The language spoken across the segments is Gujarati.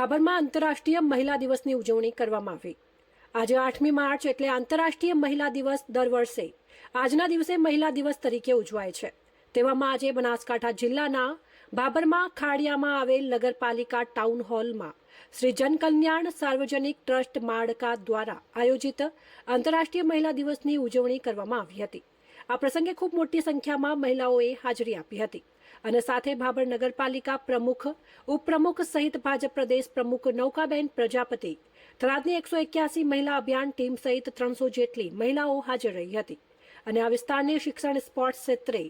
બાબરમાં આંતરરાષ્ટ્રીય મહિલા દિવસની ઉજવણી કરવામાં આવી. આજે આઠમી માર્ચ એટલે આંતરરાષ્ટ્રીય મહિલા દિવસ દર વર્ષે. આજના દિવસે મહિલા દિવસ તરીકે ઉજવાય છે. તેવામાં આજે બનાસકાંઠા જિલ્લાના બાબરમાં ખાડિયામાં આવેલ નગરપાલિકા ટાઉન હોલમાં શ્રી જનકલ્યાણ સાર્વજનિક ટ્રસ્ટ માળકા દ્વારા આયોજિત આંતરરાષ્ટ્રીય મહિલા દિવસની ઉજવણી કરવામાં આવી હતી. આ પ્રસંગે ખૂબ મોટી સંખ્યામાં મહિલાઓએ હાજરી આપી હતી. અને સાથે ભાભર નગરપાલિકા પ્રમુખ, ઉપપ્રમુખ સહિત ભાજપ પ્રદેશ પ્રમુખ નૌકાબેન પ્રજાપતિ, થરાદની એકસો એક્યાસી મહિલા અભિયાન ટીમ સહિત ત્રણસો જેટલી મહિલાઓ હાજર રહી હતી. અને આ વિસ્તારને શિક્ષણ સ્પોર્ટ્સ ક્ષેત્રે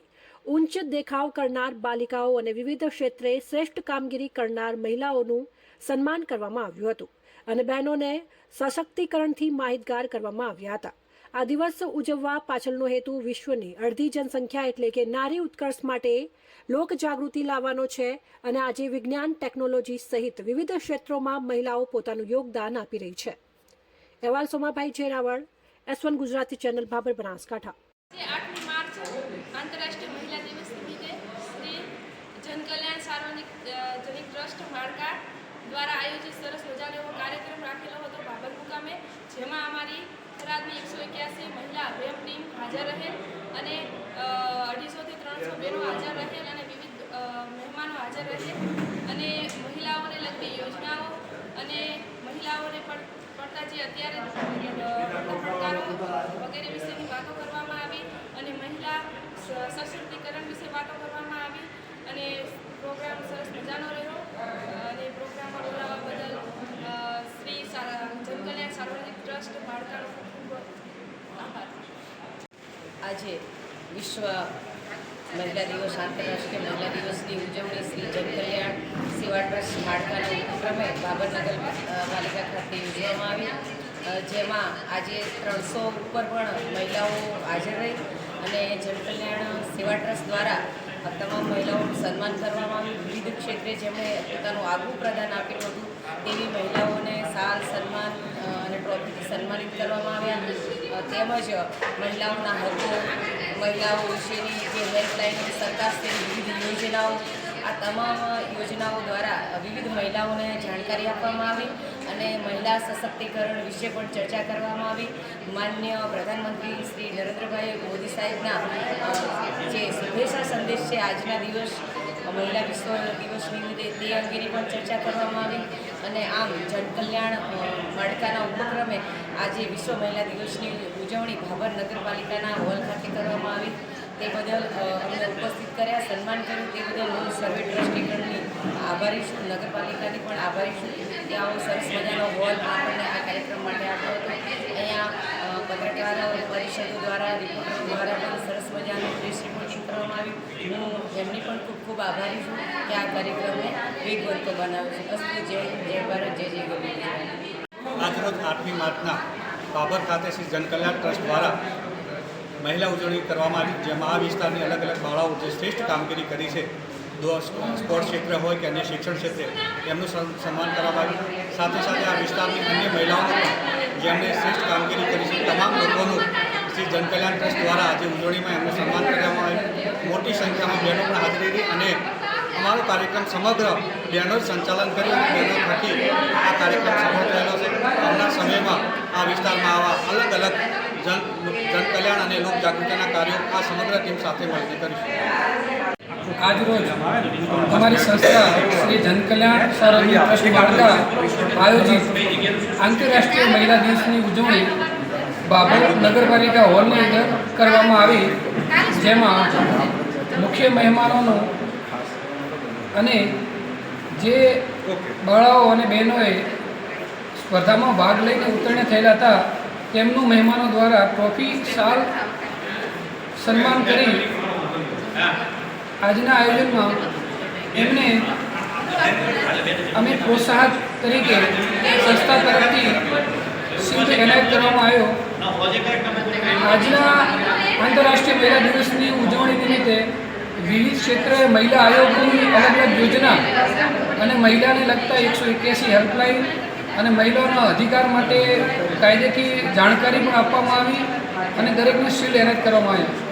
ઉચ્ચ દેખાવ કરનાર બાલિકાઓ અને વિવિધ ક્ષેત્રે શ્રેષ્ઠ કામગીરી કરનાર મહિલાઓનું સન્માન કરવામાં આવ્યું હતું. અને બહેનોને સશક્તિકરણથી માહિતગાર કરવામાં આવ્યા હતા. આ દિવસ ઉજવવા પાછળનો હેતુ વિશ્વની અડધી જનસંખ્યા એટલે કે નારી ઉત્કર્ષ માટે લોક જાગૃતિ લાવવાનો છે અને આજે વિજ્ઞાન, ટેકનોલોજી સહિત વિવિધ ક્ષેત્રોમાં મહિલાઓ પોતાનું યોગદાન આપી રહી છે. અહેવાલ Somabhai Jerawal, S one Gujarati channel, Bhabhar Banaskantha. દ્વારા આયોજિત સરસ મજાનો એવો કાર્યક્રમ રાખેલો હતો બાબર મુકામે, જેમાં અમારી થરાદની એકસો એક્યાસી મહિલા અભિયમ ટીમ હાજર રહેલ અને અઢીસોથી ત્રણસો બહેનો હાજર રહેલ અને વિવિધ મહેમાનો હાજર રહેલ અને મહિલાઓને લગતી યોજનાઓ અને મહિલાઓને પડતા જે અત્યારે પડકારો વગેરે વિશેની વાતો કરવામાં આવી અને મહિલા સશક્તિકરણ વિશે વાતો કરવામાં આવી અને પ્રોગ્રામ સરસ મજાનો રહ્યો અને પ્રોગ્રામમાં બોલાવવા બદલ અ, શ્રી સા- જનકલ્યાણ સાર્વજનિક ટ્રસ્ટ માળખાનો ખૂબ ખૂબ આભાર આજે વિશ્વ મહિલા દિવસ, આંતરરાષ્ટ્રીય મહિલા દિવસની ઉજવણી શ્રી જનકલ્યાણ સેવા ટ્રસ્ટ માળખાના ઉપક્રમે બાબરનગર પાલિકા ખાતે યોજવામાં આવી. જેમાં આજે ત્રણસો ઉપર પણ મહિલાઓ હાજર રહી અને જનકલ્યાણ સેવા ટ્રસ્ટ દ્વારા તમામ મહિલાઓનું સન્માન કરવામાં આવ્યું. વિવિધ ક્ષેત્રે જેમણે પોતાનું આગવું પ્રદાન આપેલું હતું, તેવી મહિલાઓને સાલ સન્માન અને ટ્રોફીથી સન્માનિત કરવામાં આવ્યા. તેમજ મહિલાઓના હકો, મહિલાઓ વિશેની જે હેલ્પલાઇન સરકારશ્રી વિવિધ યોજનાઓ, આ તમામ યોજનાઓ દ્વારા વિવિધ મહિલાઓને જાણકારી આપવામાં આવી અને મહિલા સશક્તિકરણ વિશે પણ ચર્ચા કરવામાં આવી. માન્ય પ્રધાનમંત્રી શ્રી નરેન્દ્રભાઈ મોદી સાહેબના જે શુભેચ્છા સંદેશ છે, આજના દિવસ, મહિલા વિશ્વ દિવસ નિમિત્તે તે અંગેની પણ ચર્ચા કરવામાં આવી. અને આમ જનકલ્યાણ માળખાના ઉપક્રમે આજે વિશ્વ મહિલા દિવસની ઉજવણી ભાભર નગરપાલિકાના હોલ ખાતે કરવામાં આવી. તે બદલ અમને ઉપસ્થિત કર્યા, સન્માન કર્યું. તે બદલ હું સર્વે ટ્રસ્ટીગણની આભારી છું, નગરપાલિકાની પણ આભારી છું. કે આવો સરસ મજાનો હોલ આપણને આ કાર્યક્રમ માટે આપ્યો હતો. અહીંયા પત્રકાર પરિષદો દ્વારા, રિપોર્ટરો દ્વારા પણ સરસ મજાનું પ્રેસ રિપોર્ટિંગ કરવામાં આવ્યું. હું એમની પણ ખૂબ ખૂબ આભારી છું કે આ કાર્યક્રમને વેગવંતો બનાવ્યો છે. અસ્તુ, જય જય ભારત, જય જય ગરવી આજરોજ આઠમી માર્ચના બાબર ખાતે શ્રી જનકલ્યાણ ટ્રસ્ટ દ્વારા મહિલા ઉજવણી કરવામાં આવી. જેમાં આ વિસ્તારની અલગ અલગ બાળાઓ જે શ્રેષ્ઠ કામગીરી કરી છે સ્પોર્ટ્સ ક્ષેત્ર હોય કે અન્ય શિક્ષણ ક્ષેત્રે એમનું સન્માન કરવામાં આવ્યું. સાથે સાથે આ વિસ્તારની અન્ય મહિલાઓને પણ જેમણે શ્રેષ્ઠ કામગીરી કરી છે, તમામ લોકોનું શ્રી જનકલ્યાણ ટ્રસ્ટ દ્વારા આજે ઉજવણીમાં એમનું સન્માન કરવામાં આવ્યું. મોટી સંખ્યામાં બહેનો પણ હાજરી રહી અને અમારો કાર્યક્રમ સમગ્ર બહેનો સંચાલન કર્યું અને બહેનો થકી આ કાર્યક્રમ સફળ થયેલો છે આવનાર સમયમાં આ વિસ્તારમાં આવા અલગ અલગ જન, જનકલ્યાણ અને લોક જાગૃતિના કાર્યો આ સમગ્ર ટીમ સાથે મળીને કરીશું. આજરોજ અમારી? સંસ્થા શ્રી જનકલ્યાણ સાર્વજનિક ટ્રસ્ટ આયોજિત આંતરરાષ્ટ્રીય મહિલા દિવસની ઉજવણી બાબત નગરપાલિકા હોલની અંદર કરવામાં આવી, જેમાં મુખ્ય મહેમાનોનો અને જે બાળાઓ અને બહેનોએ સ્પર્ધામાં ભાગ લઈને ઉત્તીર્ણ થયેલા હતા. તેમનું મહેમાનો દ્વારા ટ્રોફી શાલ સન્માન કરી. આજના આયોજનમાં એમને અમે પ્રોત્સાહન તરીકે સંસ્થા તરફથી સિંધ એનાયત કરવામાં આવ્યો. આજના આંતરરાષ્ટ્રીય મહિલા દિવસની ઉજવણી નિમિત્તે વિવિધ ક્ષેત્રે મહિલા આયોગની અલગ અલગ યોજના અને મહિલાને લગતા એકસો એક્યાસી હેલ્પલાઇન અને મહિલાઓના અધિકાર માટે કાયદેથી જાણકારી પણ આપવામાં આવી અને દરેકને શીલ એનાયત કરવામાં આવ્યો